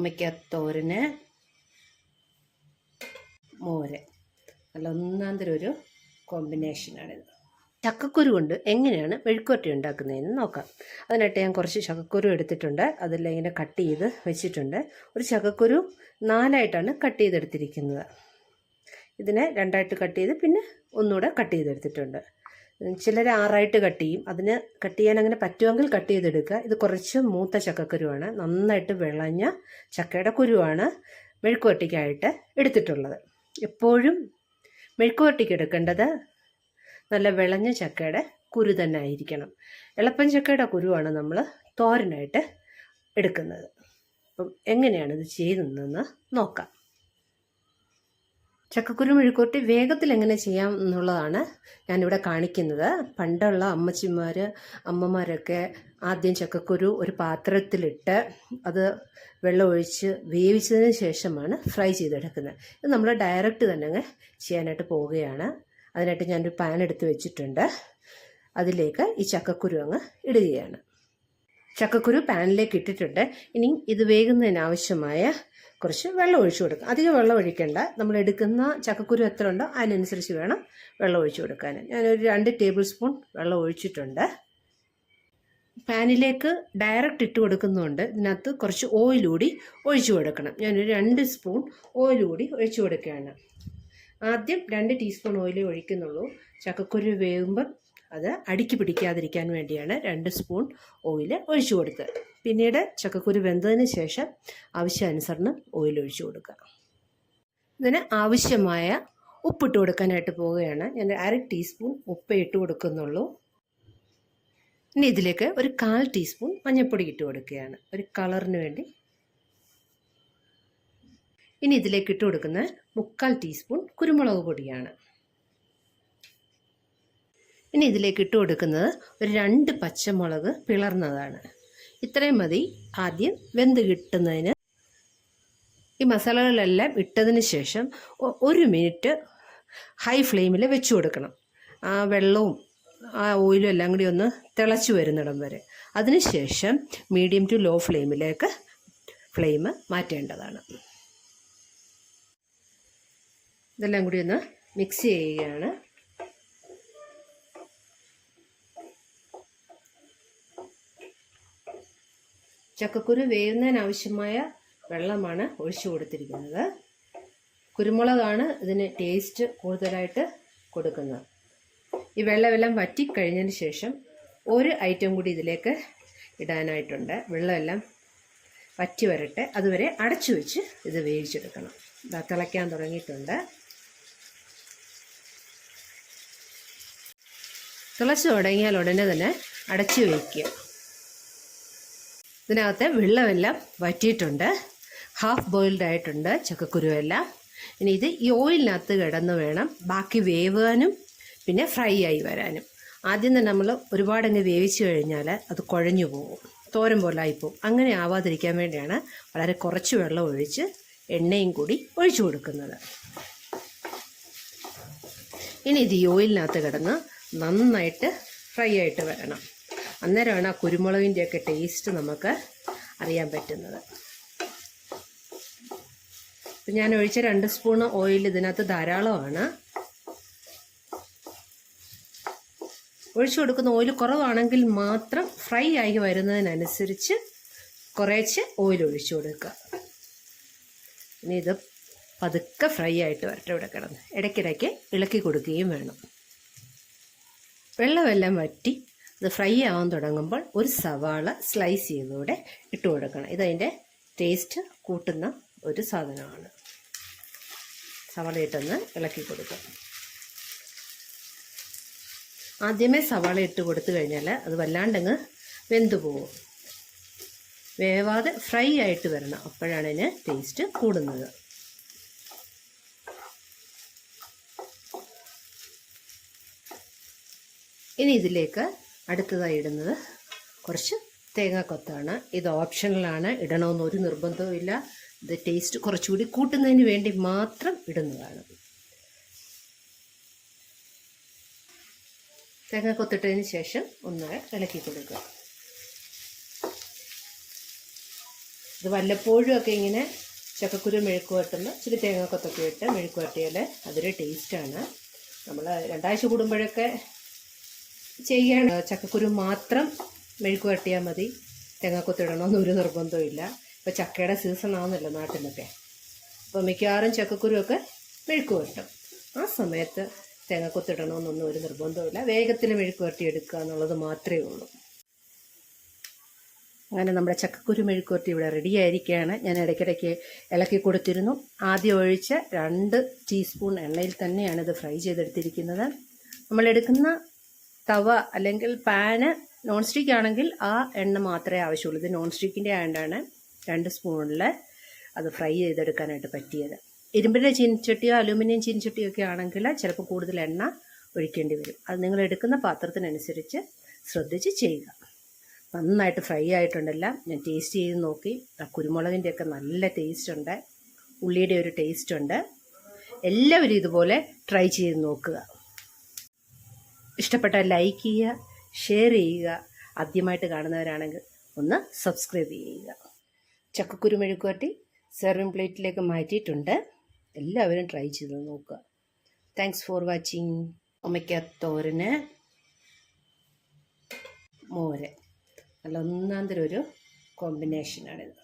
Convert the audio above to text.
ഓമയ്ക്കത്തോരന് മോര്. നല്ല ഒന്നാം തരം ഒരു കോമ്പിനേഷനാണിത് ചക്കക്കുരു കൊണ്ട് എങ്ങനെയാണ് മെഴുക്കുവരട്ടി ഉണ്ടാക്കുന്നതെന്ന് നോക്കാം. അതിനായിട്ട് ഞാൻ കുറച്ച് ചക്കക്കുരു എടുത്തിട്ടുണ്ട്. അതിലിങ്ങനെ കട്ട് ചെയ്ത് വെച്ചിട്ടുണ്ട്. ഒരു ചക്കക്കുരു നാലായിട്ടാണ് കട്ട് ചെയ്തെടുത്തിരിക്കുന്നത്. ഇതിനെ രണ്ടായിട്ട് കട്ട് ചെയ്ത് പിന്നെ ഒന്നുകൂടെ കട്ട് ചെയ്തെടുത്തിട്ടുണ്ട്. ചിലർ ആറായിട്ട് കട്ട് ചെയ്യും. അതിന് കട്ട് ചെയ്യാൻ അങ്ങനെ പറ്റുമെങ്കിൽ കട്ട് ചെയ്തെടുക്കുക. ഇത് കുറച്ച് മൂത്ത ചക്കക്കുരുവാണ്. നന്നായിട്ട് വിളഞ്ഞ ചക്കയുടെ കുരുവാണ് മെഴുക്കുവട്ടിക്കായിട്ട് എടുത്തിട്ടുള്ളത്. എപ്പോഴും മെഴുക്കുവട്ടിക്ക് എടുക്കേണ്ടത് നല്ല വിളഞ്ഞ ചക്കയുടെ കുരു തന്നെ ആയിരിക്കണം. എളുപ്പൻ ചക്കയുടെ കുരുവാണ് നമ്മൾ തോരനായിട്ട് എടുക്കുന്നത്. അപ്പം എങ്ങനെയാണ് ഇത് ചെയ്യുന്നതെന്ന് നോക്കാം. ചക്കക്കുരു മെഴുക്കുവരട്ടി വേഗത്തിൽ എങ്ങനെ ചെയ്യാം എന്നുള്ളതാണ് ഞാനിവിടെ കാണിക്കുന്നത്. പണ്ടുള്ള അമ്മച്ചിമാർ അമ്മമാരൊക്കെ ആദ്യം ചക്കക്കുരു ഒരു പാത്രത്തിലിട്ട് അത് വെള്ളം ഒഴിച്ച് വേവിച്ചതിന് ശേഷമാണ് ഫ്രൈ ചെയ്തെടുക്കുന്നത്. ഇത് നമ്മൾ ഡയറക്റ്റ് തന്നെ അങ്ങ് ചെയ്യാനായിട്ട് പോവുകയാണ്. അതിനായിട്ട് ഞാനൊരു പാൻ എടുത്ത് വെച്ചിട്ടുണ്ട്. അതിലേക്ക് ഈ ചക്കക്കുരു അങ്ങ് ഇടുകയാണ്. ചക്കക്കുരു പാനിലേക്ക് ഇട്ടിട്ടുണ്ട്. ഇനി ഇത് വേകുന്നതിന് ആവശ്യമായ കുറച്ച് വെള്ളം ഒഴിച്ചു കൊടുക്കുക. അധികം വെള്ളം ഒഴിക്കേണ്ട. നമ്മൾ എടുക്കുന്ന ചക്കക്കുരു എത്ര ഉണ്ടോ അതിനനുസരിച്ച് വേണം വെള്ളം ഒഴിച്ചു കൊടുക്കാൻ. ഞാനൊരു രണ്ട് ടേബിൾ സ്പൂൺ വെള്ളം ഒഴിച്ചിട്ടുണ്ട്. പാനിലേക്ക് ഡയറക്റ്റ് ഇട്ട് കൊടുക്കുന്നതുകൊണ്ട് ഇതിനകത്ത് കുറച്ച് ഓയിൽ കൂടി ഒഴിച്ചു കൊടുക്കണം. ഞാനൊരു രണ്ട് സ്പൂൺ ഓയിൽ കൂടി ഒഴിച്ചു കൊടുക്കുകയാണ്. ആദ്യം രണ്ട് ടീസ്പൂൺ ഓയിലേ ഒഴിക്കുന്നുള്ളൂ. ചക്കക്കുരു വേകുമ്പം അത് അടുക്കി പിടിക്കാതിരിക്കാൻ വേണ്ടിയാണ് രണ്ട് സ്പൂൺ ഓയിൽ ഒഴിച്ചു കൊടുത്തത് പിന്നീട് ചക്കക്കുരു വെന്തതിന് ശേഷം ആവശ്യാനുസരണം ഓയിൽ ഒഴിച്ചു കൊടുക്കുക. ഇതിന് ആവശ്യമായ ഉപ്പിട്ട് കൊടുക്കാനായിട്ട് പോവുകയാണ്. ഞാൻ അര ടീസ്പൂൺ ഉപ്പ് ഇട്ട് കൊടുക്കുന്നുള്ളൂ. ഇനി ഇതിലേക്ക് ഒരു കാൽ ടീസ്പൂൺ മഞ്ഞൾപ്പൊടി ഇട്ട് കൊടുക്കുകയാണ്. ഒരു കളറിന് വേണ്ടി. ഇനി ഇതിലേക്ക് ഇട്ട് കൊടുക്കുന്ന മുക്കാൽ ടീസ്പൂൺ കുരുമുളക് പൊടിയാണ്. ഇനി ഇതിലേക്ക് ഇട്ട് കൊടുക്കുന്നത് ഒരു രണ്ട് പച്ചമുളക് പിളർന്നതാണ്. ഇത്രയും മതി. ആദ്യം വെന്ത് കിട്ടുന്നതിന്. ഈ മസാലകളെല്ലാം ഇട്ടതിന് ശേഷം ഒരു മിനിറ്റ് ഹൈ ഫ്ലെയിമിൽ വെച്ച് കൊടുക്കണം. ആ വെള്ളവും ആ ഓയിലും എല്ലാം കൂടി ഒന്ന് തിളച്ചു വരുന്നിടം വരെ. അതിനുശേഷം മീഡിയം ടു ലോ ഫ്ലെയിമിലേക്ക് ഫ്ലെയിം മാറ്റേണ്ടതാണ്. ഇതെല്ലാം കൂടി ഒന്ന് മിക്സ് ചെയ്യുകയാണ്. ചക്കക്കുരു വേവുന്നതിനാവശ്യമായ വെള്ളമാണ് ഒഴിച്ചു കൊടുത്തിരിക്കുന്നത്. കുരുമുളകാണ് ഇതിന് ടേസ്റ്റ് കൂടുതലായിട്ട് കൊടുക്കുന്നത്. ഈ വെള്ളമെല്ലാം വറ്റിക്കഴിഞ്ഞതിന് ശേഷം ഒരു ഐറ്റം കൂടി ഇതിലേക്ക് ഇടാനായിട്ടുണ്ട്. വെള്ളമെല്ലാം വറ്റി വരട്ടെ. അതുവരെ അടച്ചു വെച്ച് ഇത് വേവിച്ചെടുക്കണം. ഇതാ തിളയ്ക്കാൻ തുടങ്ങിയിട്ടുണ്ട്. തിളച്ച് തുടങ്ങിയാൽ ഉടനെ തന്നെ അടച്ചു വയ്ക്കുക ഇതിനകത്തെ വെള്ളമെല്ലാം വറ്റിയിട്ടുണ്ട്. ഹാഫ് ബോയിൽഡ് ആയിട്ടുണ്ട് ചക്കക്കുരുവെല്ലാം. ഇനി ഇത് ഈ ഓയിലിനകത്ത് കിടന്ന് വേണം ബാക്കി വേവാനും പിന്നെ ഫ്രൈ ആയി വരാനും. ആദ്യം തന്നെ നമ്മൾ ഒരുപാടങ്ങ് വേവിച്ച് കഴിഞ്ഞാൽ അത് കുഴഞ്ഞു പോകും. തോരൻ പോലെ ആയിപ്പോവും. അങ്ങനെ ആവാതിരിക്കാൻ വേണ്ടിയാണ് വളരെ കുറച്ച് വെള്ളം ഒഴിച്ച് എണ്ണയും കൂടി ഒഴിച്ചു കൊടുക്കുന്നത്. ഇനി ഇത് ഓയിലിനകത്ത് കിടന്ന് നന്നായിട്ട് ഫ്രൈ ആയിട്ട് വരണം. അന്നേരമാണ് ആ കുരുമുളകിന്റെയൊക്കെ ടേസ്റ്റ് നമുക്ക് അറിയാൻ പറ്റുന്നത്. ഇപ്പം ഞാൻ ഒഴിച്ച രണ്ട് സ്പൂൺ ഓയിൽ ഇതിനകത്ത് ധാരാളമാണ്. ഒഴിച്ചു കൊടുക്കുന്ന ഓയിൽ കുറവാണെങ്കിൽ മാത്രം ഫ്രൈ ആയി വരുന്നതിനനുസരിച്ച് കുറേച്ച് ഓയിൽ ഒഴിച്ചു കൊടുക്കുക. ഇനി ഇത് പതുക്കെ ഫ്രൈ ആയിട്ട് വരട്ടെ ഇവിടെ കിടന്ന്. ഇടയ്ക്കിടയ്ക്ക് ഇളക്കി കൊടുക്കുകയും വേണം. വെള്ളമെല്ലാം വറ്റി ഇത് ഫ്രൈ ആവാൻ തുടങ്ങുമ്പോൾ ഒരു സവാള സ്ലൈസ് ചെയ്തുകൂടെ ഇട്ട് കൊടുക്കണം. ഇതതിന്റെ ടേസ്റ്റ് കൂട്ടുന്ന ഒരു സാധനമാണ്. സവാള ഇട്ടൊന്ന് ഇളക്കി കൊടുക്കുക. ആദ്യമേ സവാള ഇട്ട് കൊടുത്തു കഴിഞ്ഞാൽ അത് വല്ലാണ്ടങ്ങ് വെന്തു പോകും. വേവാതെ ഫ്രൈ ആയിട്ട് വരണം. അപ്പോഴാണ് ഇതിന് ടേസ്റ്റ് കൂടുന്നത്. ഇനി ഇതിലേക്ക് അടുത്തതായി ഇടുന്നത് കുറച്ച് തേങ്ങാക്കൊത്താണ്. ഇത് ഓപ്ഷണലാണ് ഇടണമെന്ന് ഒരു നിർബന്ധവും ഇല്ല. ഇത് ടേസ്റ്റ് കുറച്ചുകൂടി കൂട്ടുന്നതിന് വേണ്ടി മാത്രം ഇടുന്നതാണ്. തേങ്ങ കൊത്തിട്ടതിന് ശേഷം ഒന്ന് ഇളക്കി കൊടുക്കുക. ഇത് വല്ലപ്പോഴും ഒക്കെ ഇങ്ങനെ ചക്കക്കുരു മെഴുക്ക് വട്ടുന്ന ഇച്ചിരി തേങ്ങാക്കൊത്തൊക്കെ ഇട്ട് മെഴുക്ക് വട്ടിയാൽ അതൊരു ടേസ്റ്റാണ് നമ്മൾ രണ്ടാഴ്ച കൂടുമ്പോഴൊക്കെ ചെയ്യാൻ ചക്കക്കുരു മാത്രം മെഴുക്ക് വട്ടിയാൽ മതി. തേങ്ങാക്കൊത്തിടണമെന്ന് ഒരു ഇല്ല. ഇപ്പോൾ ചക്കയുടെ സീസൺ ആവുന്നല്ലോ നാട്ടിലൊക്കെ. അപ്പോൾ മിക്കവാറും ചക്കക്കുരുവൊക്കെ മെഴുക്ക് വരട്ടും. ആ സമയത്ത് തേങ്ങാക്കൊത്തിടണമെന്നൊന്നും ഒരു നിർബന്ധവുമില്ല വേഗത്തിൽ മെഴുക്ക് വരട്ടി എടുക്കുക എന്നുള്ളത് മാത്രമേ ഉള്ളൂ. അങ്ങനെ നമ്മുടെ ചക്കക്കുരു മെഴുക്കുവരട്ടി ഇവിടെ റെഡി ആയിരിക്കുകയാണ്. ഞാൻ ഇടയ്ക്കിടയ്ക്ക് ഇളക്കി കൊടുത്തിരുന്നു. ആദ്യം ഒഴിച്ച് രണ്ട് ടീസ്പൂൺ എണ്ണയിൽ തന്നെയാണ് ഇത് ഫ്രൈ ചെയ്തെടുത്തിരിക്കുന്നത്. നമ്മൾ എടുക്കുന്ന തവ അല്ലെങ്കിൽ പാന് നോൺ സ്റ്റിക്ക് ആണെങ്കിൽ ആ എണ്ണ മാത്രമേ ആവശ്യമുള്ളൂ. ഇത് നോൺ സ്റ്റിക്കിന്റെ ആയതുകൊണ്ടാണ് രണ്ട് സ്പൂണിൽ അത് ഫ്രൈ ചെയ്തെടുക്കാനായിട്ട് പറ്റിയത്. ഇരുമ്പിന്റെ ചീനിച്ചട്ടിയോ അലൂമിനിയം ചീനിച്ചട്ടിയോ ഒക്കെ ആണെങ്കിൽ ചിലപ്പോൾ കൂടുതൽ എണ്ണ ഒഴിക്കേണ്ടി വരും. അത് നിങ്ങൾ എടുക്കുന്ന പാത്രത്തിനനുസരിച്ച് ശ്രദ്ധിച്ച് ചെയ്യുക. നന്നായിട്ട് ഫ്രൈ ആയിട്ടുണ്ടെല്ലാം ഞാൻ ടേസ്റ്റ് ചെയ്ത് നോക്കി. ആ കുരുമുളകിന്റെയൊക്കെ നല്ല ടേസ്റ്റ് ഉണ്ട്. ഉള്ളിയുടെ ഒരു ടേസ്റ്റ് ഉണ്ട്. എല്ലാവരും ഇതുപോലെ ട്രൈ ചെയ്ത് നോക്കുക. ഇഷ്ടപ്പെട്ടാൽ ലൈക്ക് ചെയ്യുക ഷെയർ ചെയ്യുക ആദ്യമായിട്ട് കാണുന്നവരാണെങ്കിൽ ഒന്ന് സബ്സ്ക്രൈബ് ചെയ്യുക. ചക്കക്കുരു മെഴുക്കുവരട്ടി സെർവിങ് പ്ലേറ്റിലേക്ക് മാറ്റിയിട്ടുണ്ട്. എല്ലാവരും ട്രൈ ചെയ്ത് നോക്കുക. താങ്ക്സ് ഫോർ വാച്ചിങ് ഉമ്മയ്ക്ക തോരന് മോര്. നല്ല ഒന്നാന്തരം ഒരു കോമ്പിനേഷനാണിത്